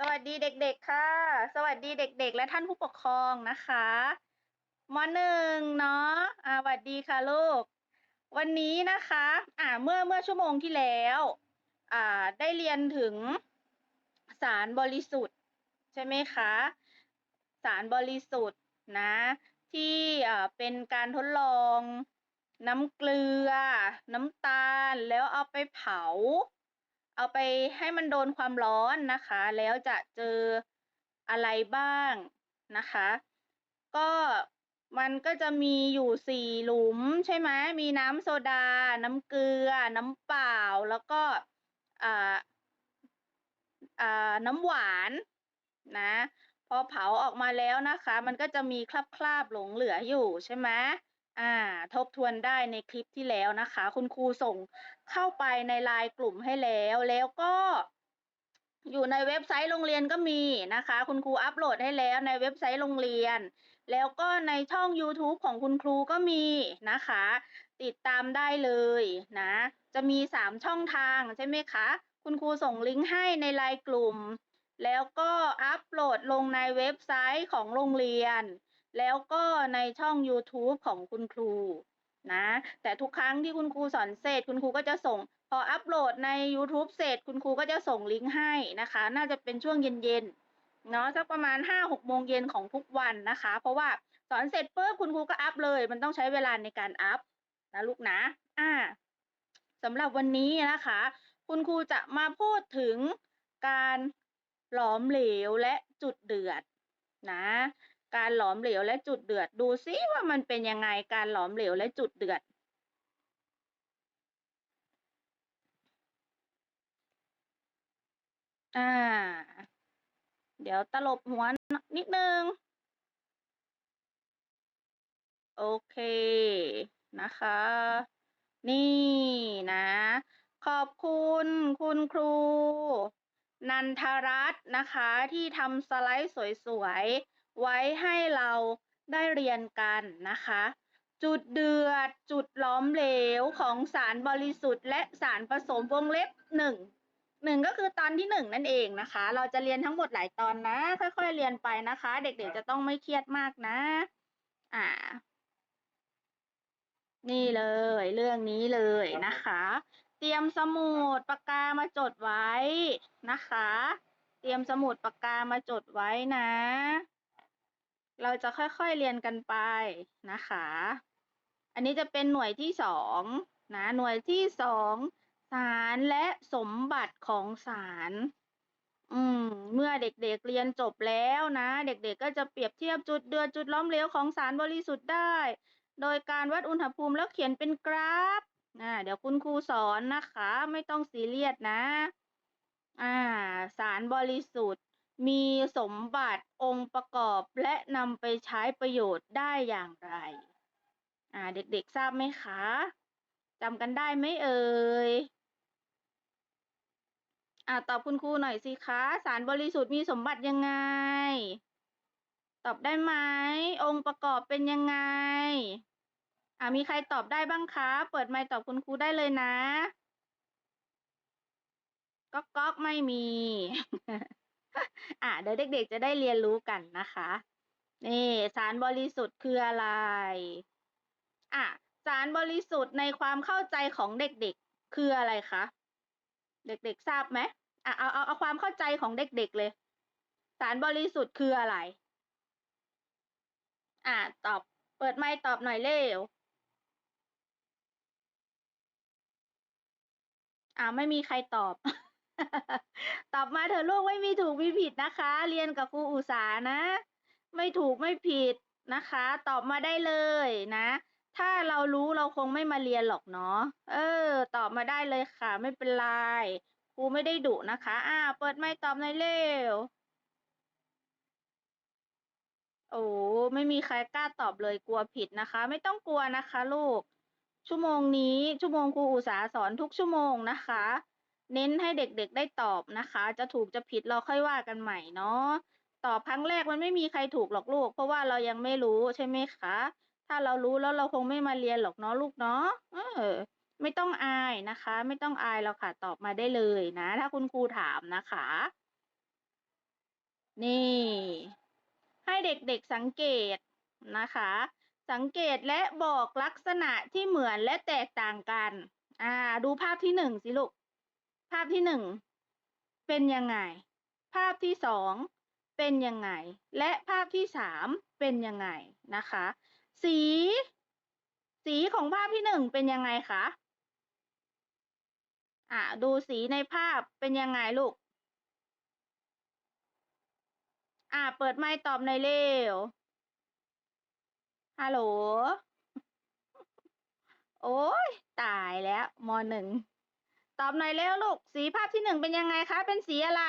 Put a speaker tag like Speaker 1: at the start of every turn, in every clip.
Speaker 1: สวัสดีเด็กๆค่ะ สวัสดีเด็กๆ และท่านผู้ปกครองนะคะมหนึ่งเนาะอ่าสวัสดีค่ะลูก วันนี้นะคะอ่าเมื่อเมื่อชั่วโมงที่แล้วอ่าได้เรียนถึงสารบริสุทธิ์ใช่ไหมคะสารบริสุทธิ์นะที่อ่าเป็นการทดลองน้ำเกลือ น้ำตาลแล้วเอาไปเผา เอาไปให้มันโดนความร้อนนะคะ แล้วจะเจออะไรบ้างนะคะ ก็มันก็จะมีอยู่สี่หลุมใช่ไหมมีน้ำโซดา น้ำเกลือ น้ำเปล่า แล้วก็อ่าอ่าน้ำหวานนะ พอเผาออกมาแล้วนะคะ มันก็จะมีคราบคราบๆหลงเหลืออยู่ใช่ไหม อ่า ทบทวนได้ในคลิปที่แล้วนะคะ คุณครูส่งเข้าไปในไลน์กลุ่มให้แล้ว แล้วก็อยู่ในเว็บไซต์โรงเรียนก็มีนะคะ คุณครูอัปโหลดให้แล้วในเว็บไซต์โรงเรียน แล้วก็ในช่อง YouTube ของคุณครูก็มีนะคะ ติดตามได้เลยนะ จะมี 3 ช่องทางใช่ไหมคะ คุณครูส่งลิงก์ให้ในไลน์กลุ่ม แล้วก็อัปโหลดลงในเว็บไซต์ของโรงเรียน แล้วก็ในช่อง YouTube ของคุณครูนะ แต่ทุกครั้งที่คุณครูสอนเสร็จ คุณครูก็จะส่ง พออัปโหลดใน YouTube เสร็จ คุณครูก็จะส่งลิงก์ให้นะคะ น่าจะเป็นช่วงเย็นๆเนาะสักประมาณ 5-6โมงเย็นของทุกวันนะคะ เพราะว่าสอนเสร็จปุ๊บคุณครูก็อัพเลย มันต้องใช้เวลาในการอัพนะลูกนะ อ่าสำหรับวันนี้นะคะ คุณครูจะมาพูดถึงการหลอมเหลวและจุดเดือดนะ การหลอมเหลวและจุดเดือด ดูซิว่ามันเป็นยังไงการหลอมเหลวและจุดเดือด อ่า เดี๋ยวตลบหัวนิดนึง โอเคนะคะ นี่นะ ขอบคุณคุณครู นันทรัตน์นะคะที่ทำสไลด์สวยๆ ไว้ให้เราได้เรียนกันนะคะ จุดเดือด จุดล้อมเหลวของสารบริสุทธิ์ และสารผสมวงเล็บหนึ่งหนึ่งก็คือตอนที่หนึ่งนั่นเองนะคะ เราจะเรียนทั้งหมดหลายตอนนะ ค่อยๆเรียนไปนะคะ เด็กๆจะต้องไม่เครียดมากนะ อ่า นี่เลย เรื่องนี้เลยนะคะ เตรียมสมุดปากกามาจดไว้นะคะ เตรียมสมุดปากกามาจดไว้นะ เราจะค่อยๆเรียนกันไปนะคะ อันนี้จะเป็นหน่วยที่สองนะ หน่วยที่สองสารและสมบัติของสารอืม เมื่อเด็กๆเรียนจบแล้วนะ เด็กๆก็จะเปรียบเทียบจุดเดือดจุดล้อมเหลวของสารบริสุทธิ์ได้ โดยการวัดอุณหภูมิแล้วเขียนเป็นกราฟอ่าเดี๋ยวคุณครูสอนนะคะ ไม่ต้องซีเรียสนะ อ่า สารบริสุทธิ์ มีสมบัติองค์ประกอบและนำไปใช้ประโยชน์ได้อย่างไร อ่า เด็กๆทราบไหมคะจำกันได้ไหมเอ่ย อ่าตอบคุณครูหน่อยสิคะ สารบริสุทธิ์มีสมบัติยังไง ตอบได้ไหม องค์ประกอบเป็นยังไง อ่ามีใครตอบได้บ้างคะ เปิดไมค์ตอบคุณครูได้เลยนะ ก๊อกก๊อกไม่มี อ่าเดี๋ยวเด็กๆจะได้เรียนรู้กันนะคะ นี่สารบริสุทธิ์คืออะไร อะสารบริสุทธิ์ในความเข้าใจของเด็กๆ คืออะไรคะ เด็กๆทราบไหมอะเอาเอาเอาความเข้าใจของเด็กๆเลย สารบริสุทธิ์คืออะไร อะตอบเปิดไมค์ตอบหน่อยเร็วอ่าไม่มีใครตอบ ตอบมาเถอะลูกไม่มีถูกมีผิดนะคะ เรียนกับครูอุสานะ ไม่ถูกไม่ผิดนะคะ ตอบมาได้เลยนะ ถ้าเรารู้เราคงไม่มาเรียนหรอกเนาะเออ ตอบมาได้เลยค่ะ ไม่เป็นไรครูไม่ได้ดุนะคะ อ่า เปิดไมค์ตอบหน่อยเร็วโอ้ไม่มีใครกล้าตอบเลยกลัวผิดนะคะ ไม่ต้องกลัวนะคะ ลูก ชั่วโมงนี้ชั่วโมงครูอุตสาสอนทุกชั่วโมงนะคะ เน้นให้เด็กๆได้ตอบนะคะ จะถูกจะผิดเราค่อยว่ากันใหม่เนาะตอบครั้งแรกมันไม่มีใครถูกหรอกลูก เพราะว่าเรายังไม่รู้ใช่ไหมคะ ถ้าเรารู้แล้วเราคงไม่มาเรียนหรอกเนาะลูกเนาะเออ ไม่ต้องอายนะคะ ไม่ต้องอายเราค่ะตอบมาได้เลยนะ ถ้าคุณครูถามนะคะ นี่ ให้เด็กๆสังเกตนะคะ สังเกตและบอกลักษณะที่เหมือนและแตกต่างกัน อ่า ดูภาพที่หนึ่งสิลูก ภาพที่หนึ่งเป็นยังไง ภาพที่สองเป็นยังไง และภาพที่สามเป็นยังไงนะคะ สี สีของภาพที่หนึ่งเป็นยังไงคะอ่าดูสีในภาพเป็นยังไงลูก อ่าเปิดไมค์ตอบหน่อยเร็ว ฮัลโหล โอ้ยตายแล้วมหนึ่ง ตอบหน่อยเร็วลูก สีภาพที่หนึ่งเป็นยังไงคะ เป็นสีอะไร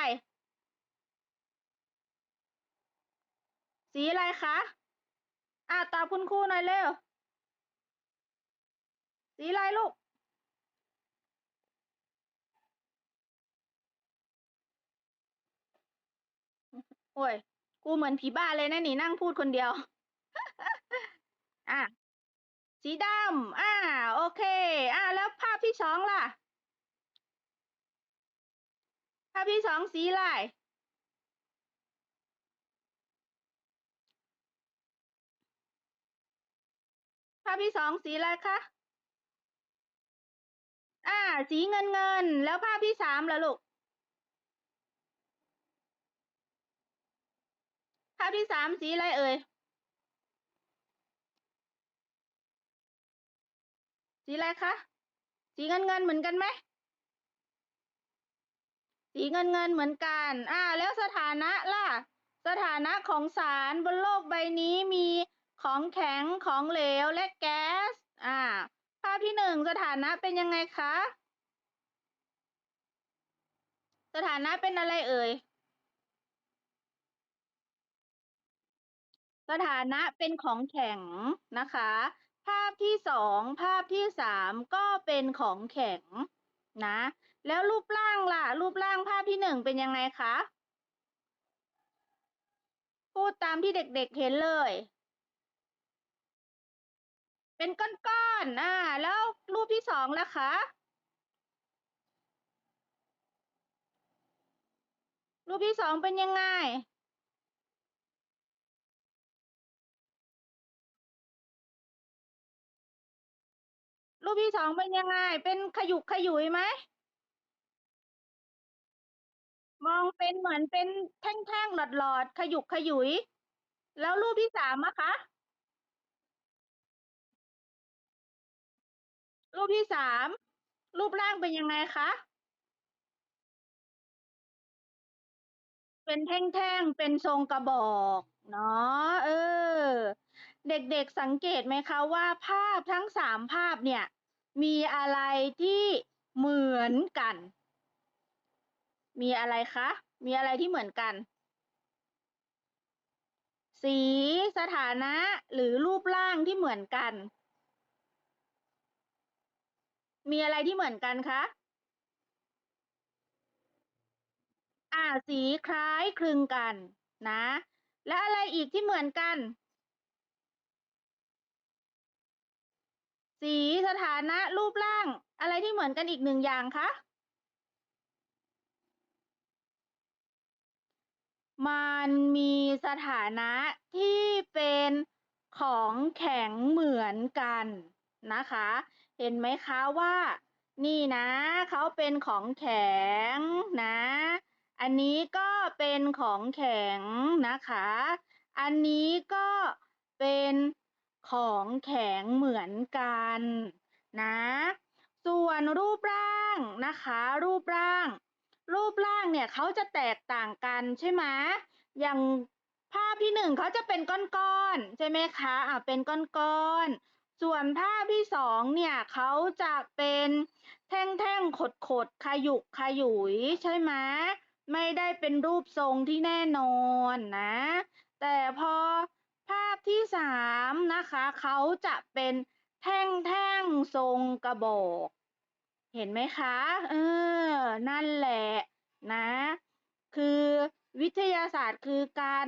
Speaker 1: สีอะไรคะ อ่าตอบคุณครูหน่อยเร็ว สีอะไรลูก โอ้ย กูเหมือนผีบ้าเลยนะนี่นั่งพูดคนเดียว อะสีดำ อ่า โอเค อ่า แล้วภาพที่สองล่ะ ภาพที่สองสีอะไรภาพที่สองสีอะไรคะ อ่า สีเงินเงิน แล้วภาพที่สามล่ะลูก ภาพที่สามสีอะไรเอ่ย สีอะไรคะ สีเงินเงินเหมือนกันไหม สีเงินเงินเหมือนกัน อ่า แล้วสถานะล่ะ สถานะของสารบนโลกใบนี้มีของแข็งของเหลวและแก๊ส อ่า ภาพที่หนึ่งสถานะเป็นยังไงคะ สถานะเป็นอะไรเอ่ย สถานะเป็นของแข็งนะคะ ภาพที่สองภาพที่สามก็เป็นของแข็งนะ แล้วรูปร่างล่ะ รูปร่างภาพที่หนึ่งเป็นยังไงคะ พูดตามที่เด็กๆเห็นเลย เป็นก้อนๆอ่าแล้วรูปที่สองล่ะคะ รูปที่สองเป็นยังไงรูปที่สองเป็นยังไง เป็นขยุกขยุยไหม มองเป็นเหมือนเป็นแท่งๆ หลอดๆ ขยุกขยุย แล้วรูปที่สามอะคะ รูปที่สาม รูปร่างเป็นยังไงคะ เป็นแท่งๆ เป็นทรงกระบอกเนาะเออ เด็กๆสังเกตไหมคะว่าภาพทั้งสามภาพเนี่ย มีอะไรที่เหมือนกัน มีอะไรคะ มีอะไรที่เหมือนกัน สีสถานะหรือรูปร่างที่เหมือนกัน มีอะไรที่เหมือนกันคะอ่าสีคล้ายคลึงกันนะ และอะไรอีกที่เหมือนกัน สีสถานะรูปร่างอะไรที่เหมือนกันอีกหนึ่งอย่างคะ มันมีสถานะที่เป็นของแข็งเหมือนกันนะคะ เห็นไหมคะว่า นี่นะ เขาเป็นของแข็งนะ อันนี้ก็เป็นของแข็งนะคะ อันนี้ก็เป็นของแข็งเหมือนกันนะ ส่วนรูปร่างนะคะ รูปร่าง รูปร่างเนี่ยเขาจะแตกต่างกันใช่ไหมอย่างภาพที่หนึ่งเขาจะเป็นก้อนๆใช่ไหมคะอ่าเป็นก้อนๆส่วนภาพที่สองเนี่ยเขาจะเป็นแท่งๆขดๆขยุกขยุยใช่ไหมไม่ได้เป็นรูปทรงที่แน่นอนนะ แต่พอภาพที่สามนะคะเขาจะเป็นแท่งๆทรงกระบอก เห็นไหมคะ เออ นั่นแหละนะ คือวิทยาศาสตร์คือการ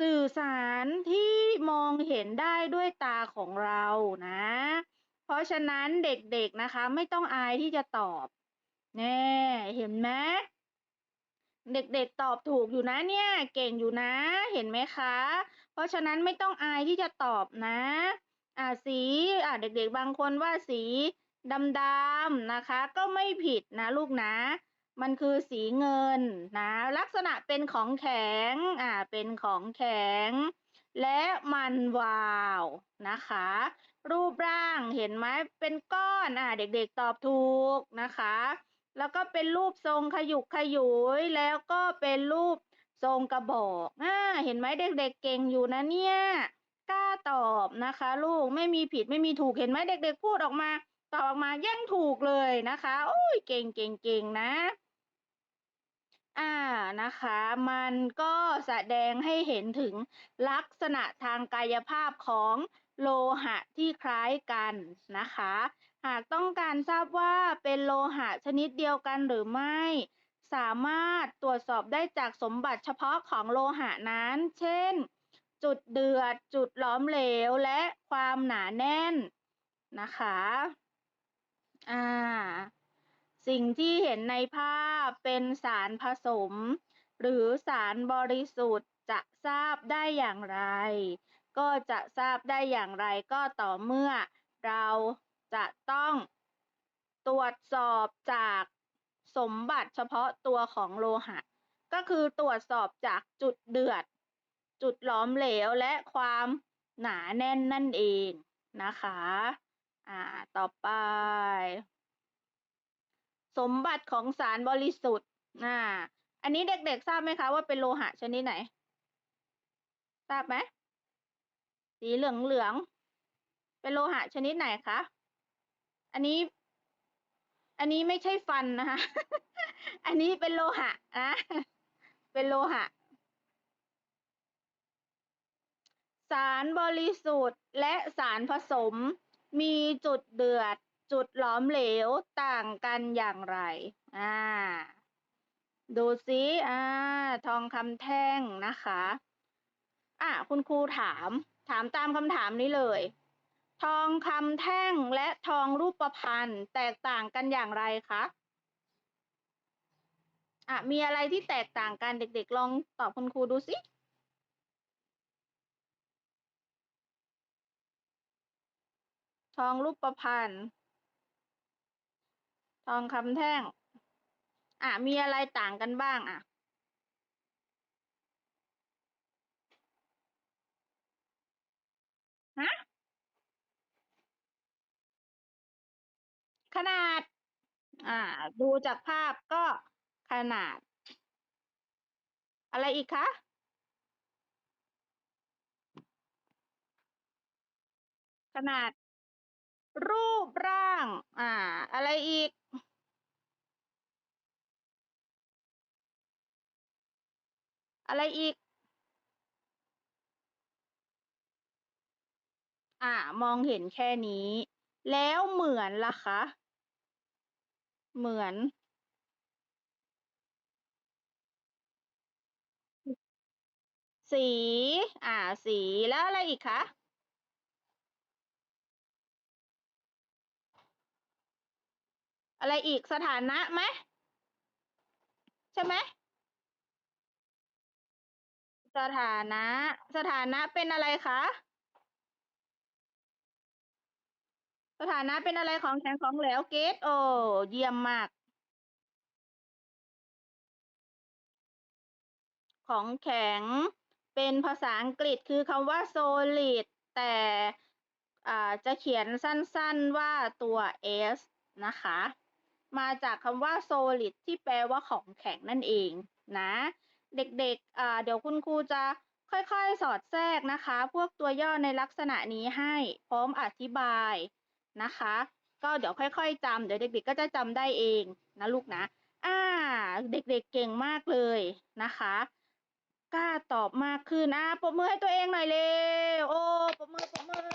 Speaker 1: สื่อสารที่มองเห็นได้ด้วยตาของเรานะ เพราะฉะนั้นเด็กๆนะคะ ไม่ต้องอายที่จะตอบ แน่ เห็นไหมเด็กๆตอบถูกอยู่นะเนี่ย เก่งอยู่นะ เห็นไหมคะ เพราะฉะนั้นไม่ต้องอายที่จะตอบนะ อ่าสี อ่าเด็กๆบางคนว่าสี ดำๆนะคะ ก็ไม่ผิดนะลูกนะ มันคือสีเงินนะ ลักษณะเป็นของแข็ง อ่า เป็นของแข็ง และมันวาวนะคะ รูปร่างเห็นไหมเป็นก้อน อ่า เด็กๆตอบถูกนะคะ แล้วก็เป็นรูปทรงขยุกขยุย แล้วก็เป็นรูปทรงกระบอกอ่าเห็นไหมเด็กๆเก่งอยู่นะเนี่ย กล้าตอบนะคะ ลูก ไม่มีผิดไม่มีถูก เห็นไหมเด็ก ๆ พูดออกมา ตอบออกมายังถูกเลยนะคะ โอ้ยเก่งเก่งเก่งนะ อ่านะคะ มันก็แสดงให้เห็นถึงลักษณะทางกายภาพของโลหะที่คล้ายกันนะคะ หากต้องการทราบว่าเป็นโลหะชนิดเดียวกันหรือไม่ สามารถตรวจสอบได้จากสมบัติเฉพาะของโลหะนั้น เช่น จุดเดือด จุดหลอมเหลว และความหนาแน่นนะคะ อ่า สิ่งที่เห็นในภาพเป็นสารผสม หรือสารบริสุทธิ์จะทราบได้อย่างไร ก็จะทราบได้อย่างไรก็ต่อเมื่อเราจะต้องตรวจสอบจากสมบัติเฉพาะตัวของโลหะ ก็คือตรวจสอบจากจุดเดือด จุดหลอมเหลวและความหนาแน่นนั่นเองนะคะ อ่า ต่อไป สมบัติของสารบริสุทธิ์อ่าอันนี้เด็กๆทราบไหมคะว่าเป็นโลหะชนิดไหน ทราบไหมสีเหลืองๆเป็นโลหะชนิดไหนคะ อันนี้ อันนี้ไม่ใช่ฟันนะคะ อันนี้เป็นโลหะนะเป็นโลหะ สารบริสุทธิ์และสารผสม มีจุดเดือด จุดหลอมเหลวต่างกันอย่างไร อ่า ดูซิอ่า ทองคำแท่งนะคะ อะคุณครูถาม ถามตามคำถามนี้เลย ทองคำแท่งและทองรูปพรรณแตกต่างกันอย่างไรคะอะมีอะไรที่แตกต่างกันเด็ก ๆ ลองตอบคุณครูดูสิ ทองรูปพรรณทองคำแท่ง อะ มีอะไรต่างกันบ้างอะ ฮะ ขนาด อ่า ดูจากภาพก็ขนาด อะไรอีกคะขนาด รูปร่าง อ่า อะไรอีก อะไรอีก อ่ามองเห็นแค่นี้ แล้วเหมือนล่ะคะ เหมือนสี อ่า สี แล้วอะไรอีกคะ อะไรอีกสถานะไหมใช่ไหมสถานะ สถานะเป็นอะไรคะสถานะเป็นอะไรของแข็งของเหลวเกตโอเยี่ยมมาก ของแข็งเป็นภาษาอังกฤษคือคำว่า solid แต่จะเขียนสั้นๆว่าตัว s นะคะ มาจากคำว่า solid ที่แปลว่าของแข็งนั่นเองนะ เด็กๆอ่าเดี๋ยวคุณครูจะค่อยๆ สอดแทรกนะคะ พวกตัวย่อในลักษณะนี้ให้พร้อมอธิบายนะคะ ก็เดี๋ยวค่อยๆจำเดี๋ยวเด็กๆ ก็จะจำได้เองนะลูกนะอ่าเด็กๆเก่งมากเลยนะคะกล้าตอบมากขึ้นอ่าปรบมือให้ตัวเองหน่อยเร็วโอ้ปรบมือปรบมือ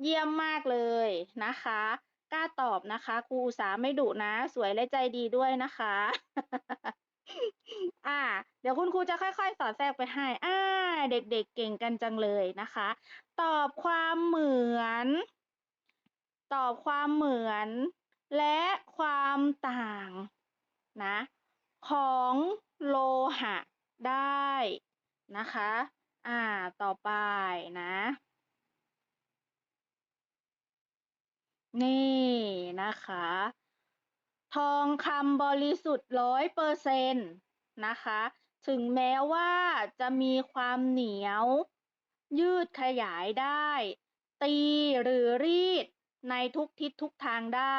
Speaker 1: เยี่ยมมากเลยนะคะ กล้าตอบนะคะครูอุตสาไม่ดุนะ สวยและใจดีด้วยนะคะ อ่า เดี๋ยวคุณครูจะค่อยๆ สอดแทรกไปให้ อ่า เด็กๆเก่งกันจังเลยนะคะ ตอบความเหมือน ตอบความเหมือน และความต่างนะ ของโลหะได้นะคะ อ่า ต่อไปนะ นี่นะคะ ทองคำบริสุทธิ์ร้อยเปอร์เซ็นต์นะคะ ถึงแม้ว่าจะมีความเหนียว ยืดขยายได้ ตีหรือรีดในทุกทิศทุกทางได้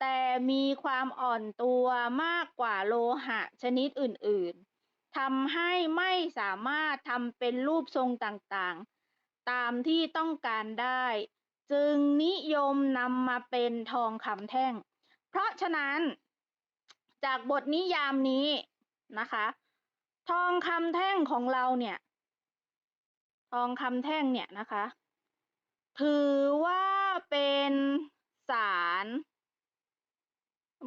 Speaker 1: แต่มีความอ่อนตัวมากกว่าโลหะชนิดอื่น ๆทำให้ไม่สามารถทำเป็นรูปทรงต่างๆ ตามที่ต้องการได้ จึงนิยมนำมาเป็นทองคำแท่ง เพราะฉะนั้นจากบทนิยามนี้นะคะ ทองคำแท่งของเราเนี่ย ทองคำแท่งเนี่ยนะคะ ถือว่าเป็นสาร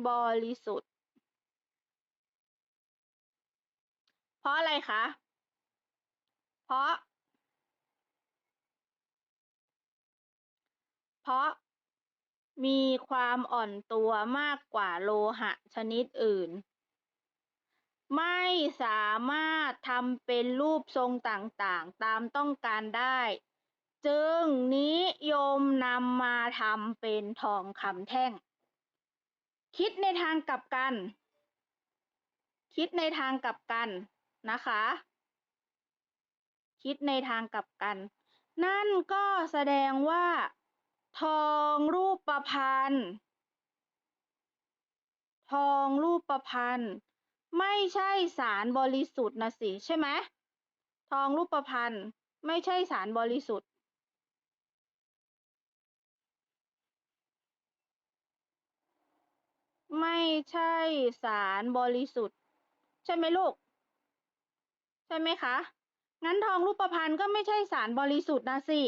Speaker 1: บริสุทธิ์ เพราะอะไรคะ เพราะ ราะมีความอ่อนตัวมากกว่าโลหะชนิดอื่น ไม่สามารถทำเป็นรูปทรงต่างๆ ตามต้องการได้ จึงนิยมนำมาทำเป็นทองคำแท่ง คิดในทางกลับกัน คิดในทางกลับกันนะคะ คิดในทางกลับกัน นั่นก็แสดงว่า ทองรูปประพันธ์ทองรูปประพันธ์ไม่ใช่สารบริสุทธิ์นะสิใช่ไหมทองรูปประพันธ์ไม่ใช่สารบริสุทธิ์ ไม่ใช่สารบริสุทธิ์ ใช่ไหมลูก ใช่ไหมคะ งั้นทองรูปพรรณก็ไม่ใช่สารบริสุทธิ์นะสิ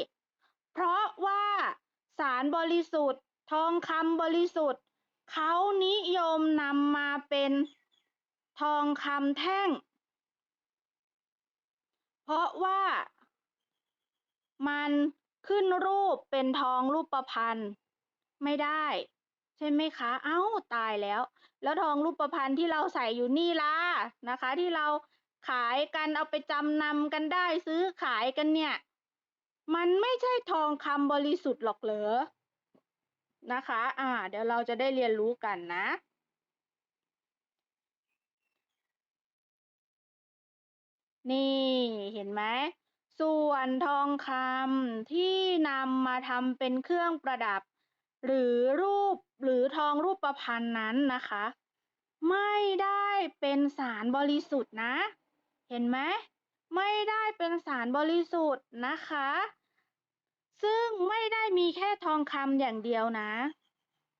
Speaker 1: เพราะว่า สารบริสุทธิ์ ทองคำบริสุทธิ์ เขานิยมนำมาเป็นทองคำแท่ง เพราะว่ามันขึ้นรูปเป็นทองรูประพรรณไม่ได้ ใช่ไหมคะ เอ้าตายแล้ว แล้วทองรูประพรรณที่เราใส่อยู่นี่ล่ะนะคะ ที่เราขายกันเอาไปจำนำกันได้ซื้อขายกันเนี่ย มันไม่ใช่ทองคำบริสุทธิ์หรอกเหรอ นะคะ อ่า เดี๋ยวเราจะได้เรียนรู้กันนะ นี่เห็นไหม ส่วนทองคำที่นำมาทำเป็นเครื่องประดับ หรือรูปหรือทองรูปประพันธ์นั้นนะคะ ไม่ได้เป็นสารบริสุทธิ์นะ เห็นไหมไม่ได้เป็นสารบริสุทธิ์นะคะ ซึ่งไม่ได้มีแค่ทองคำอย่างเดียวนะ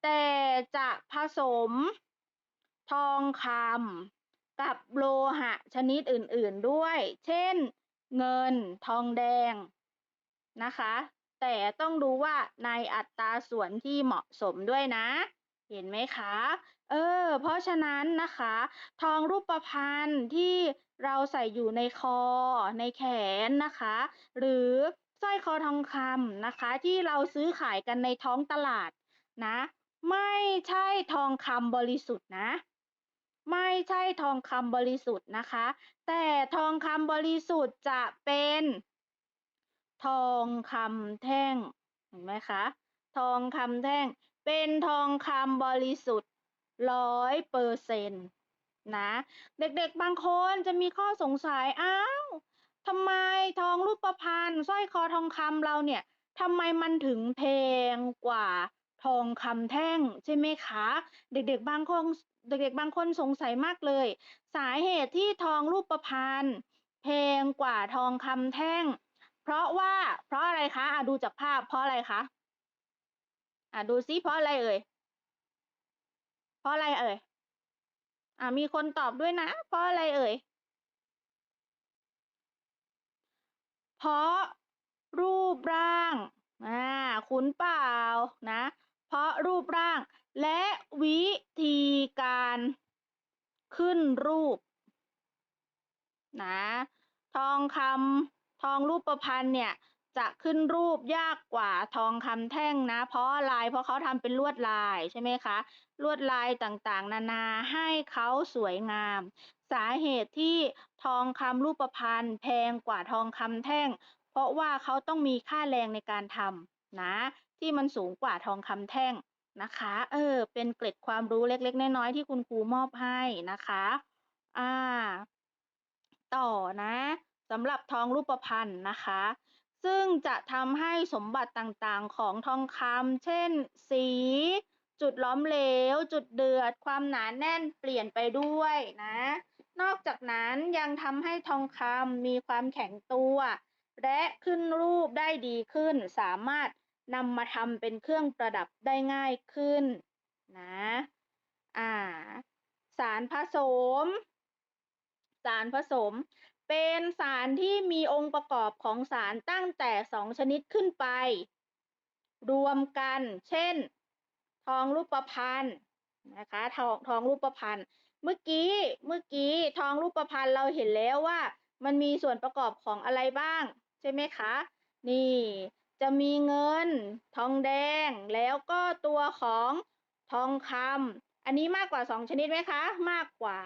Speaker 1: แต่จะผสมทองคำกับโลหะชนิดอื่นๆด้วย เช่น เงินทองแดงนะคะ แต่ต้องดูว่าในอัตราส่วนที่เหมาะสมด้วยนะ เห็นไหมคะ เออ เพราะฉะนั้นนะคะ ทองรูปพรรณที่เราใส่อยู่ในคอในแขนนะคะ หรือ สร้อยคอทองคำนะคะ ที่เราซื้อขายกันในท้องตลาดนะ ไม่ใช่ทองคำบริสุทธิ์นะ ไม่ใช่ทองคำบริสุทธิ์นะคะ แต่ทองคำบริสุทธิ์จะเป็น ทองคำแท่งเห็นไหมคะทองคำแท่งเป็นทองคำบริสุทธิ์ร้อยเปอร์เซ็นต์นะ เด็กๆบางคนจะมีข้อสงสัยอ้าว ทำไมทองรูปพรรณสร้อยคอทองคำเราเนี่ยทำไมมันถึงแพงกว่าทองคำแท่งใช่ไหมคะ เด็กๆบางคนเด็กๆบางคนสงสัยมากเลย สาเหตุที่ทองรูปพรรณแพงกว่าทองคำแท่ง เพราะว่าเพราะอะไรคะอะดูจากภาพเพราะอะไรคะอะดูซิเพราะอะไรเอ่ยเพราะอะไรเอ่ยอะมีคนตอบด้วยนะ เพราะอะไรเอ่ย เพราะรูปร่างอ่าคุ้นเปล่านะ เพราะรูปร่าง และวิธีการขึ้นรูปนะทองคำทองรูปประพันธ์เนี่ยจะขึ้นรูปยากกว่าทองคำแท่งนะ เพราะอะไรเพราะเขาทำเป็นลวดลายใช่ไหมคะ ลวดลายต่างๆ นานาให้เขาสวยงาม สาเหตุที่ทองคำรูปพรรณแพงกว่าทองคำแท่ง เพราะว่าเขาต้องมีค่าแรงในการทำนะ ที่มันสูงกว่าทองคำแท่งนะคะ เออ เป็นเกร็ดความรู้เล็ก ๆ น้อยๆที่คุณครูมอบให้นะคะ อ่า ต่อนะสำหรับทองรูปพรรณนะคะ ซึ่งจะทำให้สมบัติต่างๆของทองคำเช่น สี จุดล้อมเหลว จุดเดือด ความหนาแน่นเปลี่ยนไปด้วยนะ นอกจากนั้นยังทำให้ทองคำมีความแข็งตัว และขึ้นรูปได้ดีขึ้น สามารถนำมาทำเป็นเครื่องประดับได้ง่ายขึ้นนะอ่าสารผสม สารผสม เป็นสารที่มีองค์ประกอบของสารตั้งแต่สองชนิดขึ้นไป รวมกัน เช่น ทองรูปพรรณนะคะทองทองรูปพรรณ เมื่อกี้ เมื่อกี้ทองรูปพรรณเราเห็นแล้วว่า มันมีส่วนประกอบของอะไรบ้าง ใช่ไหมคะ นี่ จะมีเงิน ทองแดง แล้วก็ตัวของทองคำ อันนี้มากกว่าสองชนิดไหมคะ มากกว่า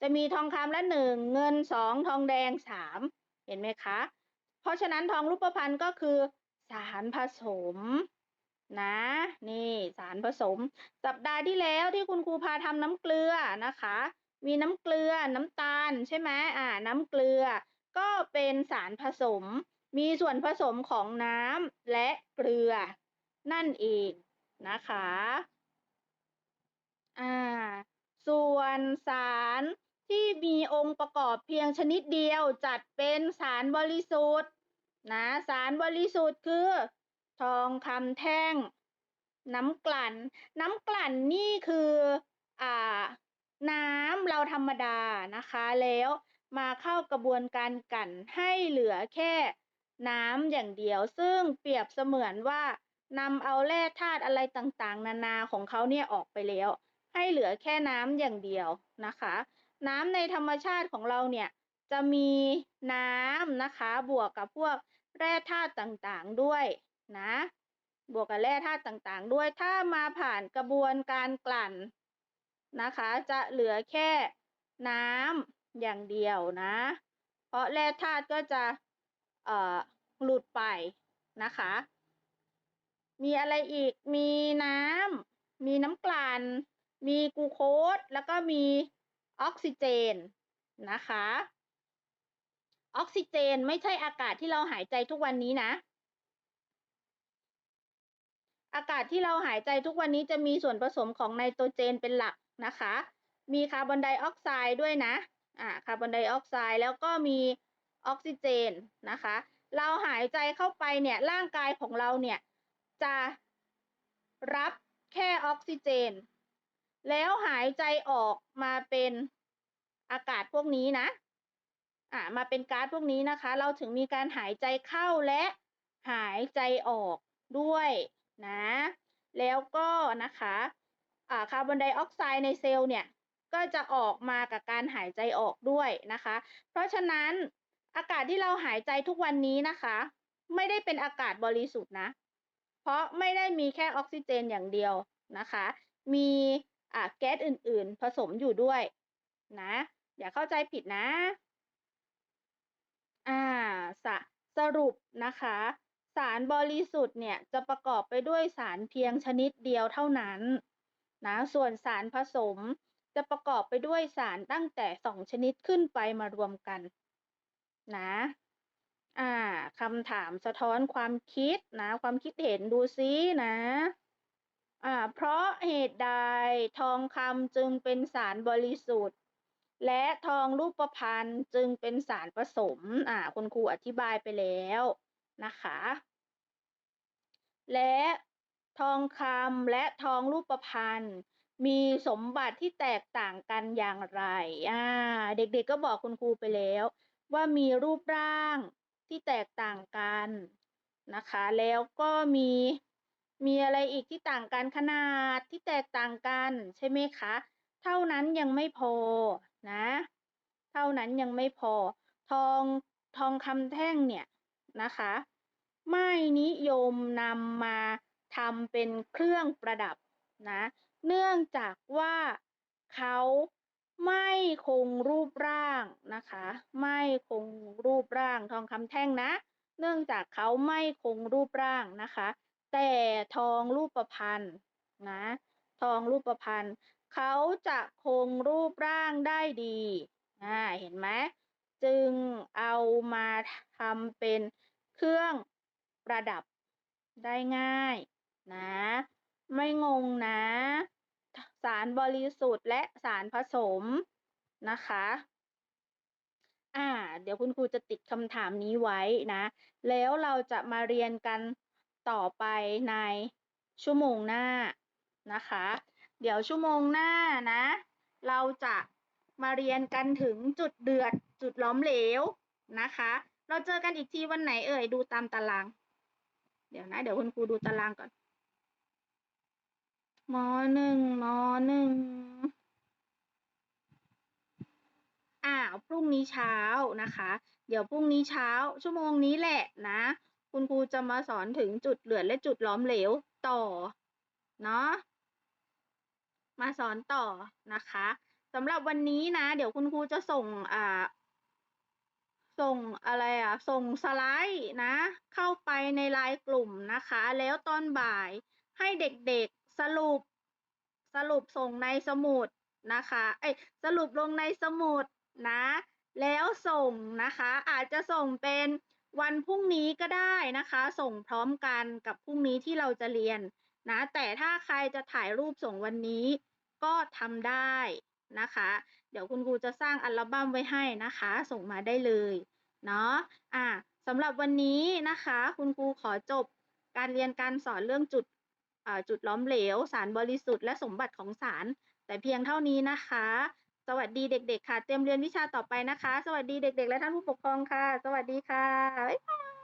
Speaker 1: จะมีทองคำละหนึ่ง เงินสองทองแดงสามเห็นไหมคะ เพราะฉะนั้นทองรูปพรรณก็คือสารผสม นะ นี่สารผสม สัปดาห์ที่แล้วที่คุณครูพาทำน้ำเกลือนะคะ มีน้ำเกลือน้ำตาลใช่ไหมอ่า น้ำเกลือ ก็เป็นสารผสม มีส่วนผสมของน้ำและเกลือ นั่นเองนะคะอ่าส่วนสารที่มีองค์ประกอบเพียงชนิดเดียวจัดเป็นสารบริสุทธิ์นะสารบริสุทธิ์คือ ทองคำแท่ง น้ำกลั่น น้ำกลั่นนี่คืออ่าน้ำเราธรรมดานะคะ แล้วมาเข้ากระบวนการกลั่นให้เหลือแค่น้ำอย่างเดียว ซึ่งเปรียบเสมือนว่านำเอาแร่ธาตุอะไรต่างๆ นานาของเขาเนี่ยออกไปแล้ว ให้เหลือแค่น้ำอย่างเดียวนะคะ น้ำในธรรมชาติของเราเนี่ยจะมีน้ำนะคะ บวกกับพวกแร่ธาตุต่างๆด้วย นะ บวกกับแร่ธาตุต่างๆ ด้วยถ้ามาผ่านกระบวนการกลั่นนะคะ จะเหลือแค่น้ำอย่างเดียวนะ เพราะแร่ธาตุก็จะเอ่อหลุดไปนะคะ มีอะไรอีกมีน้ำมีน้ำกลั่นมีกลูโคสแล้วก็มีออกซิเจนนะคะ ออกซิเจนไม่ใช่อากาศที่เราหายใจทุกวันนี้นะ อากาศที่เราหายใจทุกวันนี้จะมีส่วนผสมของไนโตรเจนเป็นหลักนะคะ มีคาร์บอนไดออกไซด์ด้วยนะอ่าคาร์บอนไดออกไซด์แล้วก็มีออกซิเจนนะคะ เราหายใจเข้าไปเนี่ยร่างกายของเราเนี่ยจะรับแค่ออกซิเจน แล้วหายใจออกมาเป็นอากาศพวกนี้นะอ่ามาเป็นก๊าซพวกนี้นะคะ เราถึงมีการหายใจเข้าและหายใจออกด้วย นะ แล้วก็นะคะคาร์บอนไดออกไซด์ในเซลล์เนี่ย ก็จะออกมากับการหายใจออกด้วยนะคะ เพราะฉะนั้นอากาศที่เราหายใจทุกวันนี้นะคะ ไม่ได้เป็นอากาศบริสุทธิ์นะ เพราะไม่ได้มีแค่ออกซิเจนอย่างเดียวนะคะ มีอ่าแก๊สอื่น ๆ ผสมอยู่ด้วยนะอย่าเข้าใจผิดนะ อ่าสะสรุปนะคะ สารบริสุทธิ์เนี่ยจะประกอบไปด้วยสารเพียงชนิดเดียวเท่านั้นนะส่วนสารผสมจะประกอบไปด้วยสารตั้งแต่สองชนิดขึ้นไปมารวมกันนะอ่าคำถามสะท้อนความคิดนะ ความคิดเห็นดูซินะอ่าเพราะเหตุใดทองคำจึงเป็นสารบริสุทธิ์ และทองรูปพรรณจึงเป็นสารผสมอ่าคุณครูอธิบายไปแล้ว นะคะ และทองคำและทองรูปพรรณมีสมบัติที่แตกต่างกันอย่างไรอ่าเด็กๆก็บอกคุณครูไปแล้ว ว่ามีรูปร่างที่แตกต่างกันนะคะ แล้วก็มีมีอะไรอีกที่ต่างกันขนาดที่แตกต่างกันใช่ไหมคะ เท่านั้นยังไม่พอนะ เท่านั้นยังไม่พอ ทองทองคำแท่งเนี่ยนะคะ ไม่นิยมนำมาทำเป็นเครื่องประดับนะ เนื่องจากว่าเขาไม่คงรูปร่างนะคะ ไม่คงรูปร่างทองคำแท่งนะ เนื่องจากเขาไม่คงรูปร่างนะคะ แต่ทองรูปพรรณนะ ทองรูปพรรณเขาจะคงรูปร่างได้ดีอ่าเห็นไหมจึงเอามาทำเป็นเครื่อง ประดับได้ง่ายนะ ไม่งงนะ สารบริสุทธิ์และสารผสมนะคะ อ่า เดี๋ยวคุณครูจะติดคำถามนี้ไว้นะ แล้วเราจะมาเรียนกันต่อไปในชั่วโมงหน้านะคะ เดี๋ยวชั่วโมงหน้านะ เราจะมาเรียนกันถึงจุดเดือดจุดล้อมเหลวนะคะ เราเจอกันอีกทีวันไหนเอ่ย ดูตามตาราง เดี๋ยวนะ เดี๋ยวคุณครูดูตารางก่อนมหนึ่งมหนึ่งอ้าวพรุ่งนี้เช้านะคะ เดี๋ยวพรุ่งนี้เช้า ชั่วโมงนี้แหละนะ คุณครูจะมาสอนถึงจุดเดือและจุดล้อมเหลวต่อ เนาะมาสอนต่อนะคะสำหรับวันนี้นะ เดี๋ยวคุณครูจะส่งอ่า ส่งอะไรอะ ส่งสไลด์นะ เข้าไปในไลน์กลุ่มนะคะ แล้วตอนบ่ายให้เด็กๆสรุปสรุปส่งในสมุดนะคะเอ้สรุปลงในสมุดนะ แล้วส่งนะคะ อาจจะส่งเป็นวันพรุ่งนี้ก็ได้นะคะ ส่งพร้อมกันกับพรุ่งนี้ที่เราจะเรียนนะ แต่ถ้าใครจะถ่ายรูปส่งวันนี้ก็ทำได้นะคะ เดี๋ยวคุณครูจะสร้างอัลบั้มไว้ให้นะคะ ส่งมาได้เลย เนาะอ่าสำหรับวันนี้นะคะ คุณครูขอจบการเรียนการสอนเรื่องจุดจุดล้อมเหลว สารบริสุทธิ์และสมบัติของสาร แต่เพียงเท่านี้นะคะ สวัสดีเด็ก ๆ ค่ะ เตรียมเรียนวิชาต่อไปนะคะ สวัสดีเด็ก ๆ และท่านผู้ปกครองค่ะ สวัสดีค่ะบ๊ายบาย